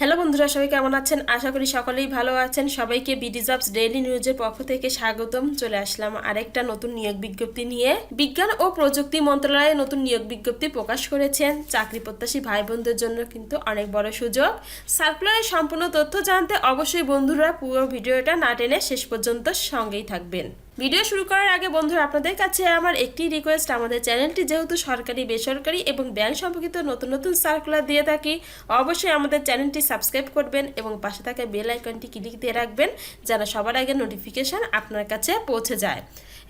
Hello বন্ধুরা, সবাই কেমন আছেন? আশা করি সকলেই ভালো আছেন। সবাইকে বিডি জবস ডেইলি নিউজের পক্ষ থেকে স্বাগতম। চলে আসলাম আরেকটা নতুন নিয়োগ বিজ্ঞপ্তি নিয়ে। বিজ্ঞান ও প্রযুক্তি মন্ত্রণালয়ে নতুন নিয়োগ বিজ্ঞপ্তি প্রকাশ করেছেন। চাকরি প্রত্যাশী ভাই বোনদের জন্য কিন্তু অনেক বড় সুযোগ। সার্কুলারের সম্পূর্ণ তথ্য জানতে অবশ্যই বন্ধুরা পুরো ভিডিওটা না টেনে শেষ পর্যন্ত সঙ্গেই থাকবেন। ভিডিও শুরু করার আগে বন্ধুরা, আপনাদের কাছে আমার একটি রিকোয়েস্ট আমাদের চ্যানেলটি যেহেতু সরকারি, বেসরকারি এবং ব্যাংক সম্পর্কিত নতুন নতুন সার্কুলার দিয়ে থাকি, অবশ্যই আমাদের চ্যানেলটি সাবস্ক্রাইব করবেন এবং পাশে থাকা বেল আইকনটি ক্লিক দিয়ে রাখবেন যেন সবার আগে নোটিফিকেশন আপনার কাছে পৌঁছে যায়।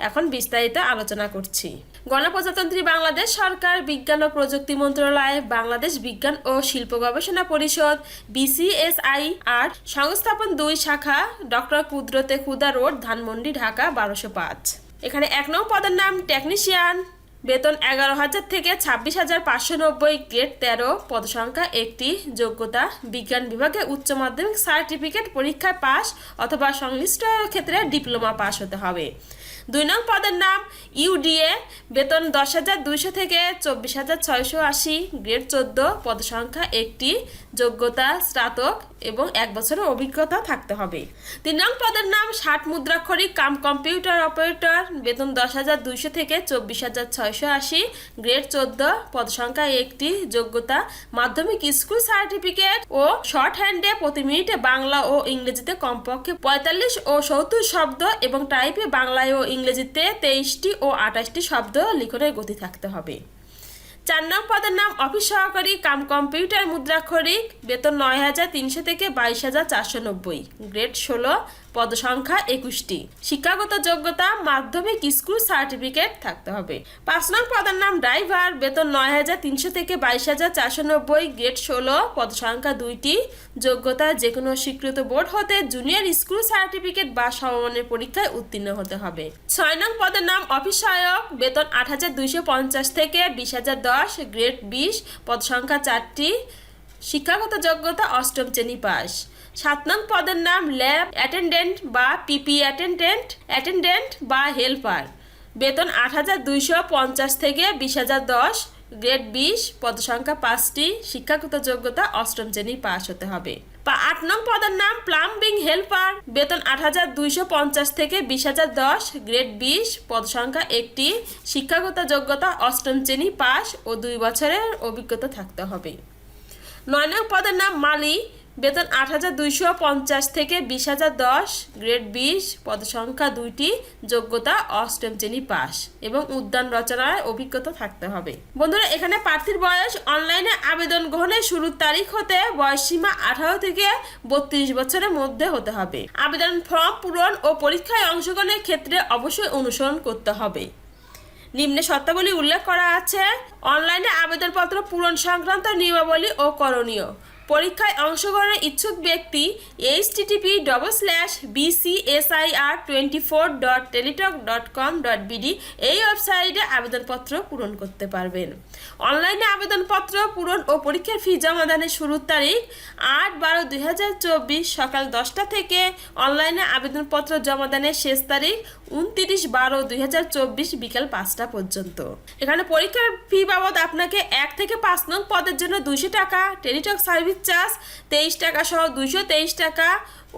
এখন বিস্তারিত আলোচনা করছি। গণপ্রজাতন্ত্রী বাংলাদেশ সরকার, বিজ্ঞান ও প্রযুক্তি মন্ত্রণালয়, বাংলাদেশ বিজ্ঞান ও শিল্প গবেষণা পরিষদ বিসিএসআই আর সংস্থাপন দুই শাখা, ডক্টর কুদরতে খুদা রোড, ধানমন্ডি, ঢাকা বারোশো পাঁচ। এখানে এক নং পদের নাম টেকনিশিয়ান বেতন এগারো হাজার থেকে ছাব্বিশ হাজার পাঁচশো নব্বই গ্রেড তেরো। পদসংখ্যা একটি, যোগ্যতা বিজ্ঞান বিভাগে উচ্চ মাধ্যমিক সার্টিফিকেট পরীক্ষায় পাস অথবা সংশ্লিষ্ট ক্ষেত্রে ডিপ্লোমা পাস হতে হবে। দুই নং পদের নাম ইউডিএ, বেতন দশ হাজার দুইশো থেকে চব্বিশ হাজার ছয়শো আশি, গ্রেড চোদ্দ, পদসংখ্যা একটি, যোগ্যতা স্নাতক এবং এক বছরের অভিজ্ঞতা থাকতে হবে। তিন নং পদের নাম ষাট মুদ্রাক্ষরিক কাম কম্পিউটার অপারেটর, বেতন দশ হাজার দুইশো থেকে চব্বিশ হাজার ছয়শো আশি, গ্রেড চোদ্দ, পদসংখ্যা একটি, যোগ্যতা মাধ্যমিক স্কুল সার্টিফিকেট ও শর্ট হ্যান্ডে প্রতি মিনিটে বাংলা ও ইংরেজিতে কমপক্ষে পঁয়তাল্লিশ ও সত্তর শব্দ এবং টাইপে বাংলায় ও ইংরেজিতে তেইশটি ও আঠাশটি শব্দ লিখনের গতি থাকতে হবে। চার নং পদের নাম অফিস সহকারী কাম কম্পিউটার মুদ্রাক্ষরিক, বেতন নয় হাজার তিনশো থেকে বাইশ হাজার চারশো নব্বই, গ্রেড ষোলো, পদসংখ্যা একুশটি। শিক্ষাগত যোগ্যতা, মাধ্যমিক স্কুল সার্টিফিকেট থাকতে হবে। পাঁচ নং পদের নাম ড্রাইভার, বেতন নয় হাজার তিনশো থেকে বাইশ হাজার চারশো নব্বই, গ্রেড ষোলো, পদসংখ্যা দুইটি। যোগ্যতা যে কোনো স্বীকৃত বোর্ড হতে জুনিয়র স্কুল সার্টিফিকেট বা সমমানের পরীক্ষায় উত্তীর্ণ হতে হবে। ছয় নং পদের নাম অফিস সহায়ক, বেতন আট হাজার দুইশো পঞ্চাশ থেকে বিশ হাজার দশ গ্রেড বিশ পদ সংখ্যা চারটি, শিক্ষাগত যোগ্যতা অষ্টম শ্রেণি পাস সাত নং পদের নাম ল্যাব অ্যাটেন্ডেন্ট বা পিপি অ্যাটেন্ডেন্ট অ্যাটেন্ডেন্ট বা হেল্পার। বেতন আট হাজার দুইশো পঞ্চাশ থেকে বিশ হাজার দশ। গ্রেড বিশ পদসংখ্যা পাঁচটি, শিক্ষাগত যোগ্যতা অষ্টম শ্রেণি পাশ হতে হবে। আট নং পদের নাম প্লাম্বিং হেল্পার। বেতন আট হাজার দুইশো পঞ্চাশ থেকে বিশ হাজার দশ, গ্রেড বিশ পদ সংখ্যা একটি, শিক্ষাগত যোগ্যতা অষ্টম শ্রেণি পাস ও দুই বছরের অভিজ্ঞতা থাকতে হবে। নয় নং পদের নাম মালি। বেতন আট হাজার দুইশো পঞ্চাশ থেকে বিশ হাজার দশ, গ্রেড বিশ, পদসংখ্যা দুইটি, যোগ্যতা অষ্টম শ্রেণি পাস এবং উদ্যান রচনায় অভিজ্ঞতা থাকতে হবে। বন্ধুরা, এখানে প্রার্থীর বয়স অনলাইনে আবেদন গ্রহণের শুরুর তারিখ হতে বয়সসীমা আঠারো থেকে বত্রিশ বছরের মধ্যে হতে হবে। আবেদন ফর্ম পূরণ ও পরীক্ষায় অংশগ্রহণের ক্ষেত্রে অবশ্যই অনুসরণ করতে হবে। নিম্নে শর্তাবলী উল্লেখ করা আছে, অনলাইনে আবেদনপত্র পূরণ সংক্রান্ত নিয়মাবলী ও করণীয়। পরীক্ষায় অংশগ্রহণের ইচ্ছুক ব্যক্তি H TTP double slash BCSIR twenty four dot Teletalk dot com dot BD এই ওয়েবসাইটে আবেদনপত্র পূরণ করতে পারবেন। অনলাইনে আবেদনপত্র পূরণ ও পরীক্ষার ফি জমা জমাদানের শুরুর তারিখ আট বারো দুই হাজার চব্বিশ সকাল দশটা থেকে অনলাইনে আবেদনপত্র জমা জমাদানের শেষ তারিখ উনতিরিশ বারো দুই হাজার চব্বিশ বিকাল পাঁচটা পর্যন্ত। এখানে পরীক্ষার ফি বাবদ আপনাকে এক থেকে পাঁচ নং পদের জন্য দুইশো টাকা টেলিটক সার্ভিস চার্জ তেইশ টাকা সহ দুইশো তেইশ টাকা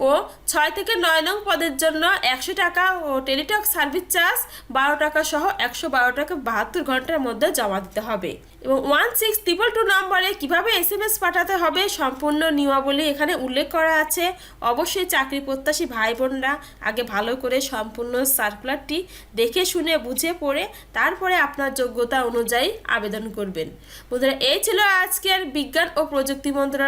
ও ছয় থেকে নয় নং পদের জন্য একশো টাকা ও টেলিটক সার্ভিস চার্জ বারো টাকা সহ একশো বারো টাকা বাহাত্তর ঘণ্টার মধ্যে জমা দিতে হবে। এবং ওয়ান সিক্স ট্রিপল টু নম্বরে কীভাবে এস এম এস পাঠাতে হবে সম্পূর্ণ নিয়মাবলী এখানে উল্লেখ করা আছে। অবশ্যই চাকরি প্রত্যাশী ভাই বোনরা আগে ভালো করে সম্পূর্ণ সার্কুলারটি দেখে শুনে বুঝে পড়ে তারপরে আপনার যোগ্যতা অনুযায়ী আবেদন করবেন। বন্ধুরা, এই ছিল আজকের বিজ্ঞান ও প্রযুক্তি